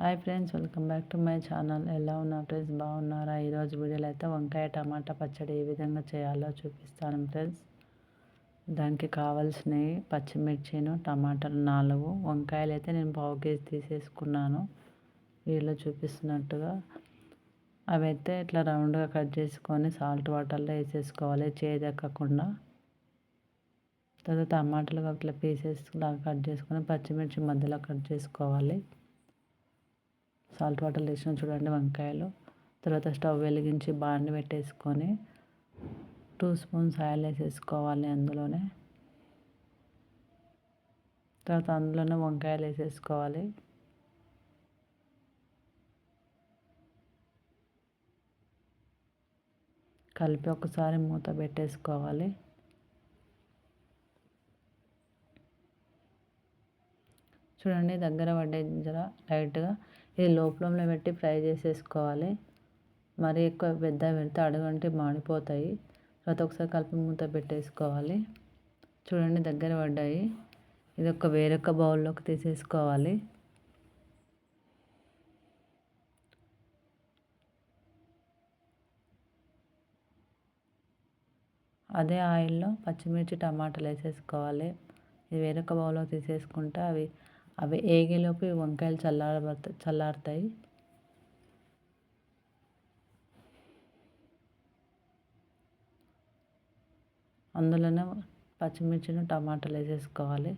Hi friends welcome back to my channel. ఎలా ఉన్నా friends? బాగున్నారా? ఈరోజు వీడియోలో అయితే వంకాయ టమాటా పచ్చడి ఏ విధంగా చేయాలో చూపిస్తాను ఫ్రెండ్స్. దానికి కావాల్సినవి పచ్చిమిర్చిను టమాటాలు నాలుగు. వంకాయలు అయితే నేను పావు కేజీ తీసేసుకున్నాను. వీళ్ళు చూపిస్తున్నట్టుగా అవి అయితే ఇట్లా రౌండ్గా కట్ చేసుకొని సాల్ట్ వాటర్లో వేసేసుకోవాలి చేదెక్కకుండా. తర్వాత టమాటాలు అట్లా పీసెస్ కట్ చేసుకొని పచ్చిమిర్చి మధ్యలో కట్ చేసుకోవాలి. సాల్ట్ వాటర్ వేసిన చూడండి వంకాయలు. తర్వాత స్టవ్ వెలిగించి బాండి పెట్టేసుకొని టూ స్పూన్స్ ఆయిల్ వేసేసుకోవాలి అందులోనే. తర్వాత అందులోనే వంకాయలు వేసేసుకోవాలి. కలిపి ఒకసారి మూత పెట్టేసుకోవాలి. చూడండి దగ్గర పడ్డే జర లైట్గా ఇది లోపలంలో పెట్టి ఫ్రై చేసేసుకోవాలి. మరీ ఎక్కువ పెద్ద పెడితే అడుగంటే మాడిపోతాయి. తర్వాత ఒకసారి కలిపి మూత పెట్టేసుకోవాలి. చూడండి దగ్గర పడ్డాయి. ఇది ఒక వేరొక బౌల్లోకి తీసేసుకోవాలి. అదే ఆయిల్లో పచ్చిమిర్చి టమాటాలు వేసేసుకోవాలి. ఇది వేరొక బౌల్లో తీసేసుకుంటే అవి అవి ఏగేలోపు వంకాయలు చల్లారబడతాయి చల్లారుతాయి. అందులోనే పచ్చిమిర్చిని టమాటాలు వేసేసుకోవాలి.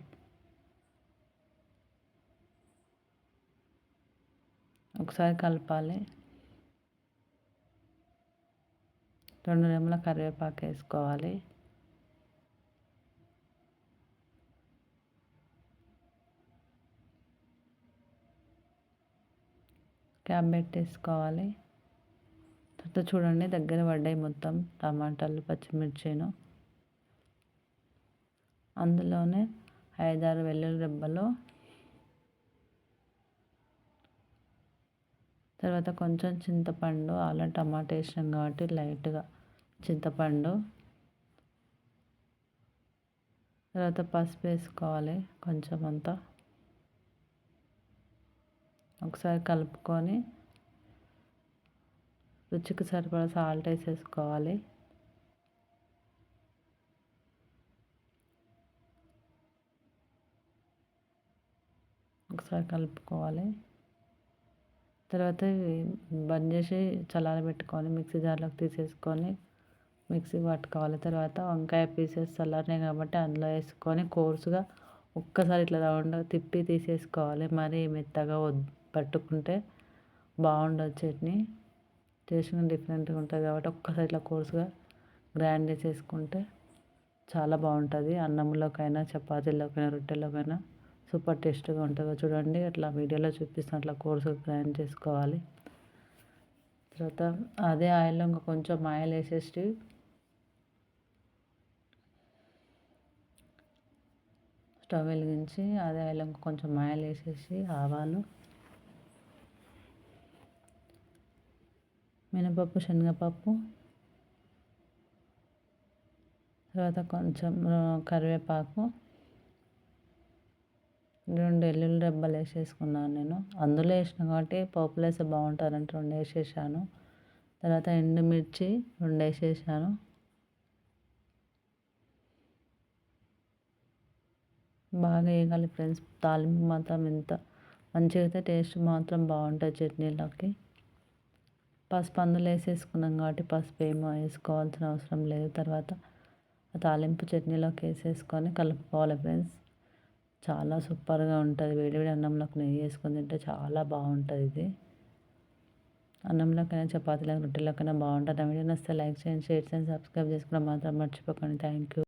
ఒకసారి కలపాలి. రెండు రెమ్మల కరివేపాకు వేసుకోవాలి. క్యాప్ పెట్టేసుకోవాలి తర్వాత చూడండి దగ్గర పడ్డాయి మొత్తం టమాటాలు పచ్చిమిర్చిను. అందులోనే ఐదారు వెల్లుల్లి రెబ్బలు. తర్వాత కొంచెం చింతపండు అలా టమాటా వేసినాం కాబట్టి లైట్గా చింతపండు. తర్వాత పసుపు వేసుకోవాలి కొంచెం అంతా. ఒకసారి కలుపుకొని రుచికి సరిపడా సాల్ట్ వేసేసుకోవాలి. ఒకసారి కలుపుకోవాలి. తర్వాత బంద్ చేసి చల్లారబెట్టుకొని మిక్సీ జార్లోకి తీసేసుకొని మిక్సీ పట్టుకోవాలి. తర్వాత వంకాయ పీసెస్ చల్లారినాయి కాబట్టి అందులో వేసుకొని కోర్సుగా ఒక్కసారి ఇట్లా రౌండ్ తిప్పి తీసేసుకోవాలి. మరీ మెత్తగా వద్దు. పట్టుకుంటే బాగుండదు చట్నీ. టేస్ట్ డిఫరెంట్గా ఉంటుంది కాబట్టి ఒక్కసారి ఇట్లా కోర్సుగా గ్రైండ్ చేసేసుకుంటే చాలా బాగుంటుంది. అన్నంలోకైనా చపాతీలోకైనా రొట్టెలోకైనా సూపర్ టేస్ట్గా ఉంటుంది. చూడండి అట్లా వీడియోలో చూపిస్తాను. అట్లా కోర్సుగా గ్రైండ్ చేసుకోవాలి. తర్వాత అదే ఆయిల్లో ఇంకా కొంచెం ఆయిల్ వేసేసి స్టవ్ వెలిగించి అదే ఆయిల్ ఇంకా కొంచెం ఆయిల్ వేసేసి ఆవాలు మినపప్పు శనగపప్పు. తర్వాత కొంచెం కరివేపాకు. రెండు ఎల్లుల్లి రెబ్బలు వేసేసుకున్నాను నేను. అందులో వేసిన కాబట్టి పోపులు వేస్తే బాగుంటారంటే రెండు వేసేసాను. తర్వాత ఎండుమిర్చి రెండు వేసేసాను. బాగా వేయగాలి ఫ్రెండ్స్. తాలింపు మాత్రం ఎంత మంచిగా అయితే టేస్ట్ మాత్రం బాగుంటుంది చట్నీలోకి. పసుపు అందులో వేసేసుకున్నాం కాబట్టి పసుపు ఏమో వేసుకోవాల్సిన అవసరం లేదు. తర్వాత తాలింపు చట్నీలోకి వేసేసుకొని కలుపుకోవాలి ఫ్రెండ్స్. చాలా సూపర్గా ఉంటుంది. వేడివేడి అన్నంలోకి నెయ్యి వేసుకొని తింటే చాలా బాగుంటుంది ఇది. అన్నంలోకైనా చపాతీలకు రొట్టెలకైనా బాగుంటుంది. ఆ వీడియో నచ్చితే లైక్ చేయండి షేర్ చేయండి సబ్స్క్రైబ్ చేసుకోవడం మాత్రం మర్చిపోకండి. Thank you.